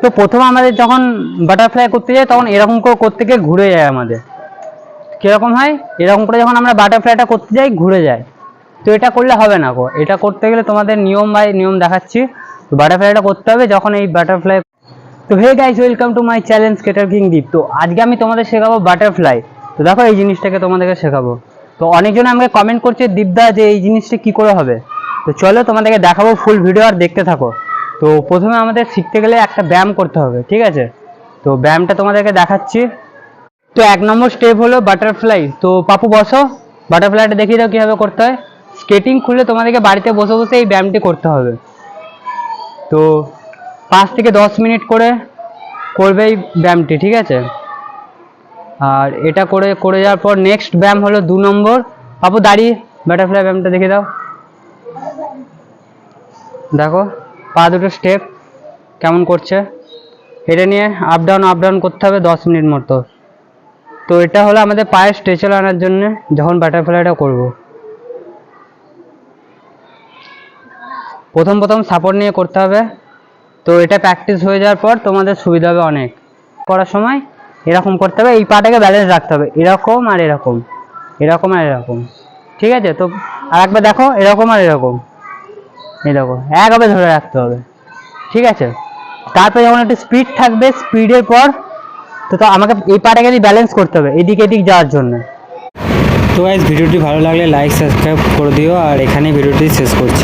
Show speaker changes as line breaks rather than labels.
তো প্রথমে আমাদের যখন বাটারফ্লাই করতে যাই, তখন এরকম করে করতে গিয়ে ঘুরে যায় আমাদের। কীরকম হয়? এরকম করে যখন আমরা বাটারফ্লাইটা করতে যাই, ঘুরে যায়। তো এটা করলে হবে না গো। এটা করতে গেলে তোমাদের নিয়ম বাই নিয়ম দেখাচ্ছি। তো বাটারফ্লাইটা করতে হবে যখন এই বাটারফ্লাই তো hey guys welcome to my challenge cater king Deep তো আজকে আমি তোমাদের শেখাবো বাটারফ্লাই তো দেখো এই জিনিসটাকে তোমাদেরকে শেখাবো। তো অনেকজন আমাকে কমেন্ট করছে, দীপদা, যে এই জিনিসটা কি করে হবে? তো চলো তোমাদেরকে দেখাবো ফুল ভিডিও আর দেখতে থাকো। তো প্রথমে আমাদের শিখতে গেলে একটা ব্যায়াম করতে হবে, ঠিক আছে? তো ব্যায়ামটা তোমাদেরকে দেখাচ্ছি। তো এক নম্বর স্টেপ হলো বাটারফ্লাই তো পাপু, বসো। বাটারফ্লাইটা দেখিয়ে দাও কীভাবে করতে হয়। স্কেটিং খুলে তোমাদেরকে বাড়িতে বসে বসে এই ব্যায়ামটি করতে হবে। তো পাঁচ থেকে দশ মিনিট করে করবে এই ব্যায়ামটি, ঠিক আছে? আর এটা করে করে যাওয়ার পর নেক্সট ব্যায়াম হলো দু নম্বর। পাপু, দাঁড়িয়ে। বাটারফ্লাই ব্যায়ামটা দেখে দাও। দেখো। পা দুটো স্টেপ কেমন করছে? এটা নিয়ে আপ ডাউন আপ ডাউন করতে হবে দশ মিনিট মতো। তো এটা হলো আমাদের পায়ের স্ট্রেচার আনার জন্য যখন বাটারফ্লাইটা করব। প্রথম প্রথম সাপোর্ট নিয়ে করতে হবে। তো এটা প্র্যাকটিস হয়ে যাওয়ার পর তোমাদের সুবিধা হবে অনেক। করার সময় এরকম করতে হবে, এই পাটাকে ব্যালেন্স রাখতে হবে। এরকম আর এরকম। এরকম আর এরকম। ঠিক আছে? তো আর একবার দেখো, এরকম আর এরকম। এই দেখো, একভাবে ধরে রাখতে হবে। ঠিক আছে? তারপরে যখন একটা স্পিড থাকবে স্পিডের পর তো আমাকে এই পাটাকে ব্যালেন্স করতে হবে, এদিক এদিক যাওয়ার জন্য। তো গাইজ ভিডিওটি ভালো লাগলে লাইক সাবস্ক্রাইব করে দিও, আর এখানে ভিডিওটি শেষ করছি।